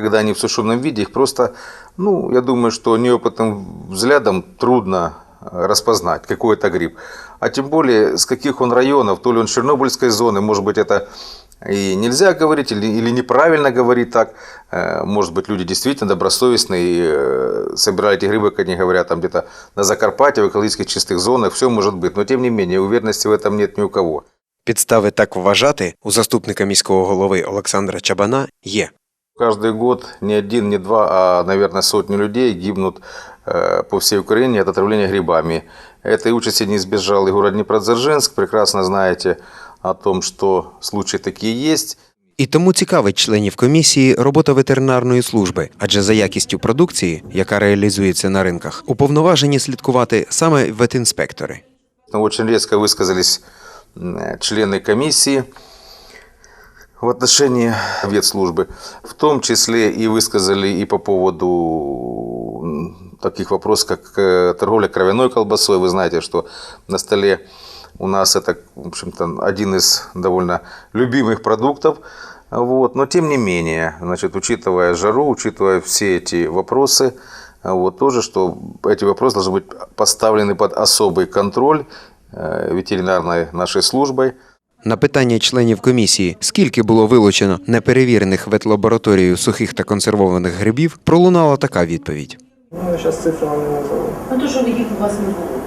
Когда они в сушеном виде, их просто, ну, я думаю, что неопытным взглядом трудно э, распознать, какой это гриб. А тем более, с каких он районов, то ли он Чернобыльской зоны, может быть, это и нельзя говорить, или, или неправильно говорить так. Э, Может быть, люди действительно добросовестные и э, собирали эти грибы, как они говорят, там где-то на Закарпатье, в экологических чистых зонах, все может быть. Но тем не менее, уверенности в этом нет ни у кого. Підстави так вважати у заступника міського голови Олександра Чабана є. Каждый год не один, не два, а, наверное, сотни людей гибнут э, по всей Украине от отравления грибами. Этой участи не избежал и город Днепродзержинск. Прекрасно знаете о том, что случаи такие есть. І тому цікавить членів комісії робота ветеринарної служби, адже за якістю продукції, яка реалізується на ринках, уповноважені слідкувати саме ветінспектори. Но Очень резко высказались м, члены комиссии В отношении ветслужбы. В том числе и высказали и по поводу таких вопросов, как э, торговля кровяной колбасой. Вы знаете, что на столе у нас это, в общем-то, один из довольно любимых продуктов. Вот. Но тем не менее, значит, учитывая жару, учитывая все эти вопросы, вот тоже, что эти вопросы должны быть поставлены под особый контроль э, ветеринарной нашей службой. На питання членів комісії, скільки було вилучено неперевірених ветлабораторією сухих та консервованих грибів, пролунала така відповідь. Ну, я зараз цифри вам не назову. Ну то, що їх у вас не було.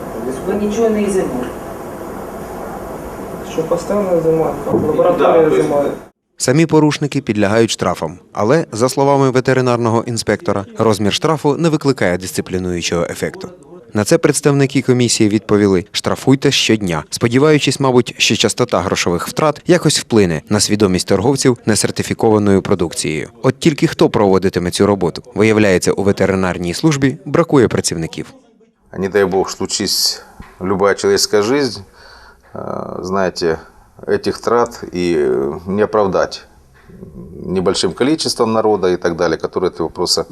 Ви нічого не ізимали. Що постійно займає, лабораторія займає. Самі порушники підлягають штрафам, але, за словами ветеринарного інспектора, розмір штрафу не викликає дисциплінуючого ефекту. На це представники комісії відповіли: штрафуйте щодня, сподіваючись, мабуть, що частота грошових втрат якось вплине на свідомість торговців несертифікованою продукцією. От тільки хто проводитиме цю роботу? Виявляється, у ветеринарній службі бракує працівників. А не дай бог случись любая человеческая жизнь, э, знаете, этих трат и э, не оправдать небольшим количеством народа и так далее, которые эти вопросы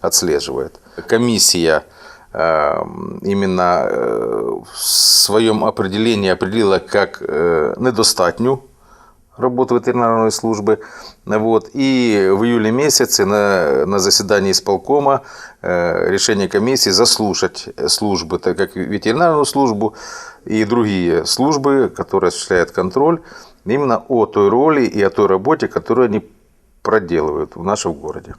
отслеживает. Комиссия э, Именно э, в своем определении определила как э, недостатню работу ветеринарной службы. Вот. И в июле месяце на, на заседании исполкома э, решение комиссии заслушать службы, так как ветеринарную службу и другие службы, которые осуществляют контроль, именно о той роли и о той работе, которую они проделывают в нашем городе.